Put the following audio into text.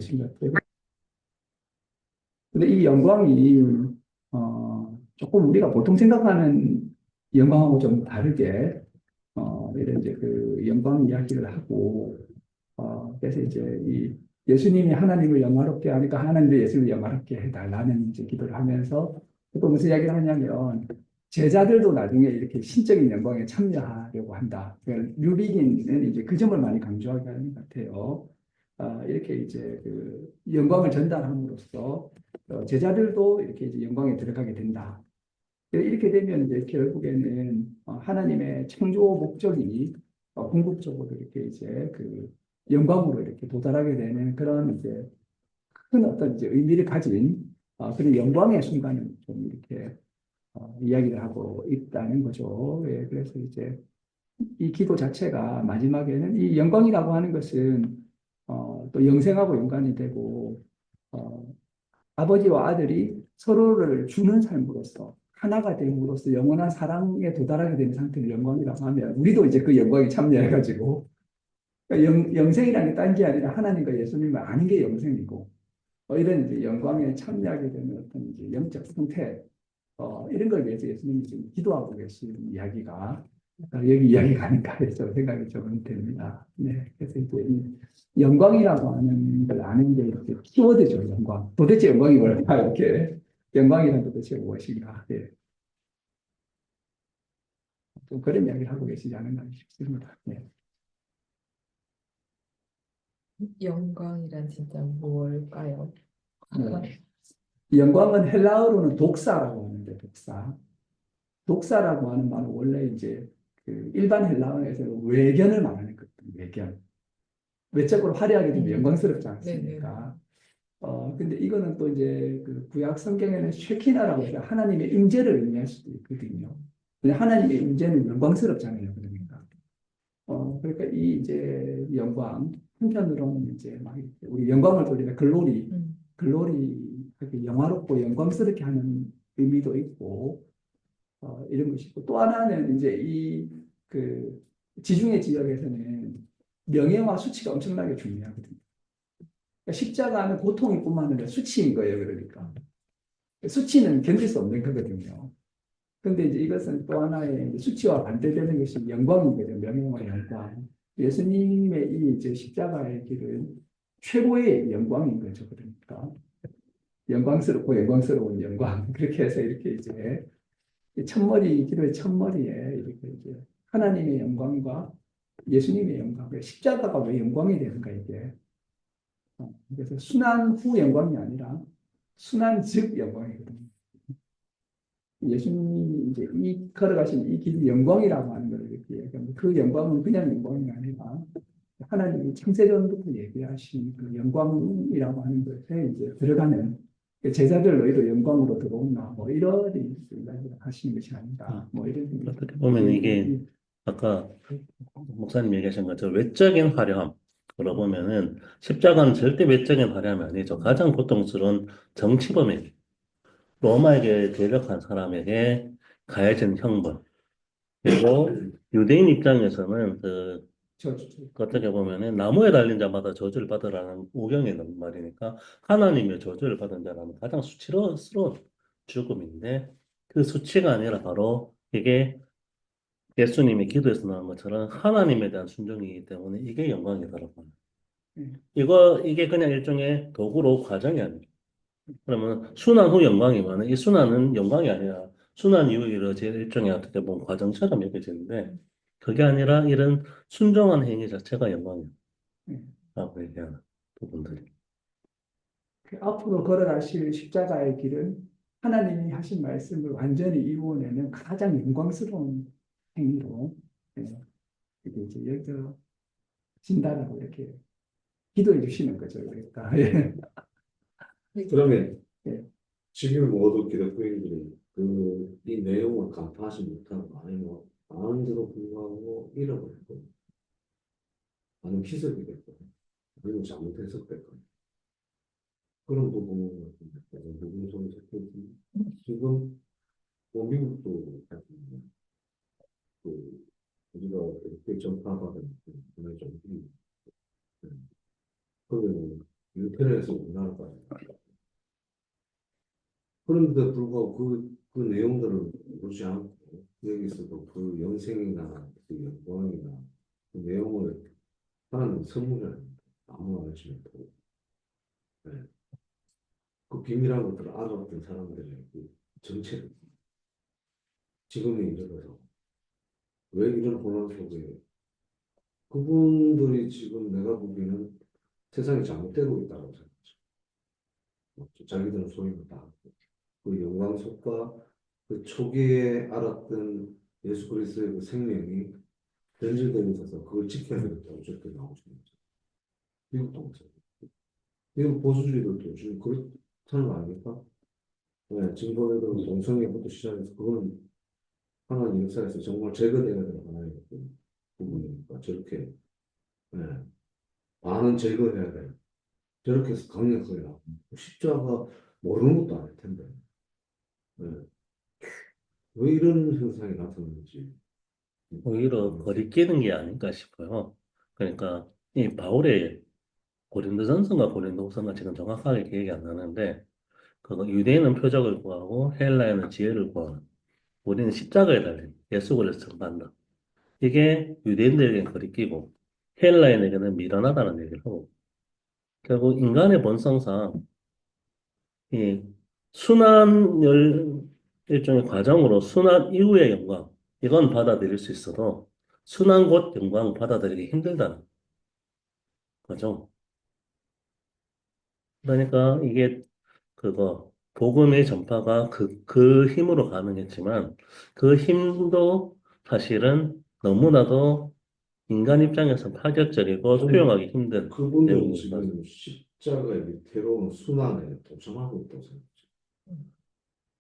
것인 것 같아요. 근데 이 영광이 어, 조금 우리가 보통 생각하는 영광하고 좀 다르게 어, 이런 이제 그 영광 이야기를 하고 어, 그래서 이제 이 예수님이 하나님을 영화롭게 하니까 하나님도 예수님을 영화롭게 해달라는 이제 기도를 하면서 또 무슨 이야기를 하냐면 제자들도 나중에 이렇게 신적인 영광에 참여하려고 한다. 그러니까 뉴비긴은 이제 그 점을 많이 강조하게 하는 것 같아요. 아, 이렇게 이제 그 영광을 전달함으로써 어, 제자들도 이렇게 이제 영광에 들어가게 된다. 이렇게 되면 이제 결국에는 어, 하나님의 창조 목적이 어, 궁극적으로 이렇게 이제 그 영광으로 이렇게 도달하게 되는 그런 이제 큰 어떤 이제 의미를 가진 어, 그런 영광의 순간을 좀 이렇게 어, 이야기를 하고 있다는 거죠. 예, 그래서 이제 이 기도 자체가 마지막에는 이 영광이라고 하는 것은 어, 또 영생하고 연관이 되고 어, 아버지와 아들이 서로를 주는 삶으로서 하나가 됨으로써 영원한 사랑에 도달하게 되는 상태를 영광이라고 하면 우리도 이제 그 영광에 참여해가지고 그러니까 영, 영생이라는 게 딴 게 아니라 하나님과 예수님을 아는 게 영생이고 어, 이런 이제 영광에 참여하게 되는 어떤 이제 영적 상태 어, 이런 걸 위해서 예수님이 지금 기도하고 계신 이야기가 어, 여기 이야기가 아닌가 해서 생각이 좀 됩니다. 네, 그래서 이제 이 영광이라고 하는 걸 아는 게 이렇게 키워드죠, 영광. 도대체 영광이 뭘까 이렇게 영광이란 도대체 무엇인가? 예. 좀 그런 이야기를 하고 계시지 않은가 싶습니다. 네. 영광이란 진짜 뭘까요? 네. 영광은 헬라어로는 독사라고 하는데 독사. 독사라고 하는 말은 원래 이제 그 일반 헬라어에서 외견을 말하는 거거든요. 외견. 외적으로 화려하게 좀 음. 영광스럽지. 않습니까? 어, 근데 이거는 또 이제 그 구약 성경에는 쉐키나라고 해서 하나님의 임재를 의미할 수도 있거든요. 하나님의 임재는 영광스럽잖아요. 그러니까. 어, 그러니까 이 이제 영광, 한편으로는 이제 막 이렇게 우리 영광을 돌리는 글로리, 음. 글로리, 그렇게 영화롭고 영광스럽게 하는 의미도 있고, 어, 이런 것이 있고, 또 하나는 이제 이 그 지중해 지역에서는 명예와 수치가 엄청나게 중요하거든요. 그러니까 십자가는 고통이 뿐만 아니라 수치인 거예요, 그러니까. 수치는 견딜 수 없는 거거든요. 근데 이제 이것은 또 하나의 수치와 반대되는 것이 영광인 거죠, 명예와 영광. 예수님의 이 이제 십자가의 길은 최고의 영광인 거죠, 그러니까. 영광스럽고 영광스러운 영광. 그렇게 해서 이렇게 이제 이 첫머리, 기도의 첫머리에 이렇게 이제 하나님의 영광과 예수님의 영광, 그 십자가가 왜 영광이 되는가, 이게. 어, 그래서 순환 후 영광이 아니라 순환 즉 영광이거든요. 예수님이 이제 이 걸어가신 이 길이 영광이라고 하는 걸 이렇게 얘기하면 그 영광은 그냥 영광이 아니라 하나님이 창세전부터 얘기하신 그 영광이라고 하는 것에 이제 들어가는 그 제자들 너희도 영광으로 들어온다. 뭐 이런 이야기를 하시는 것이 아닌가. 뭐 이런 어떻게 보면 이게 아까 목사님 얘기하신 것처럼 외적인 화려함. 그러고 보면은 십자가는 절대 외적인 화려함이 아니죠. 가장 고통스러운 정치범에게, 로마에게 대적한 사람에게 가해진 형벌. 그리고 유대인 입장에서는 그 어떻게 보면은 나무에 달린 자마다 저주를 받으라는 우경에 있는 말이니까 하나님의 저주를 받은 자라는 가장 수치스러운 죽음인데 그 수치가 아니라 바로 이게 예수님이 기도에서 나온 것처럼 하나님에 대한 순종이기 때문에 이게 영광이다라고 합니다. 음. 이거 이게 그냥 일종의 도구로 과정이 아니에요. 그러면 순환 후 영광이면 이 순환은 영광이 아니라 순환 이후 이루어질 일종의 어떻게 보면 과정처럼 여겨지는데 그게 아니라 이런 순종한 행위 자체가 영광이라고 음. 얘기하는 부분들이. 그 앞으로 걸어가실 십자가의 길은 하나님이 하신 말씀을 완전히 이루어내는 가장 영광스러운 행위로 예, 이게 이제 여겨진다라고 이렇게 기도해 주시는 거죠. 그러니까 예. 그러면 예. 지금 모두 기독교인들이 그 이 내용을 간파하지 못하고 아니면 아는데도 불구하고 잃어버리고 아니면 희석이 됐고 아니면 잘못 해석됐고 그런 부분을 부분 속에서 지금 뭐 미국도 1.4번은 분명히 좀 힘이 네. 그러면 인터넷에서 온다는 거 아니에요. 그런데도 불구하고 그, 그 내용들을 보지 않고 여기서도 그 연생이나 그 연광이나 그 내용을 하는 선물을 아무나 알지 못하고 네. 그 비밀한 것들을 알아봤던 사람들의 그 정체를 지금에 이르러서 왜 이런 혼란 속에 그분들이 지금 내가 보기에는 세상이 잘못되고 있다고 생각하죠. 뭐 자기들은 소임을 다 하고 그 영광 속과 그 초기에 알았던 예수 그리스도의 그 생명이 변질되어 있어서 그걸 지켜야 되겠다고 어쨌든 나오시는 거죠. 미국도 마찬가지. 미국 보수주의들도 지금 그렇다는 거 아닙니까? 네, 보면은 동성애부터 시작해서 그건 하나님 역사에서 정말 제거되어야 되는 하나의 그 부분이니까 저렇게 네, 반은 제거해야 돼. 저렇게 해서 강력하게 나오고 십자가 모르는 것도 아닐 텐데 네. 왜 이런 현상이 나타나는지 오히려 거리끼는 게 아닐까 싶어요. 그러니까 이 바울의 고린도전서인가 고린도후서인가 지금 정확하게 기억이 안 나는데 그거 유대인은 표적을 구하고 헬라인은 지혜를 구하는 우리는 십자가에 달린 예수 그리스도를 전한다. 이게 유대인들에게는 거리끼고 헬라인에게는 미련하다는 얘기를 하고 결국 인간의 본성상 이 순환 열 일종의 과정으로 순환 이후의 영광 이건 받아들일 수 있어도 순한 곳 영광 받아들이기 힘들다는 거죠. 그러니까 이게 그거 복음의 전파가 그, 그 힘으로 가능했지만 그 힘도 사실은 너무나도 인간 입장에서 파격적이고 수용하기 힘든 내용입니다. 지금 십자가의 밑으로 순환에 도전하고 있다고 생각하죠.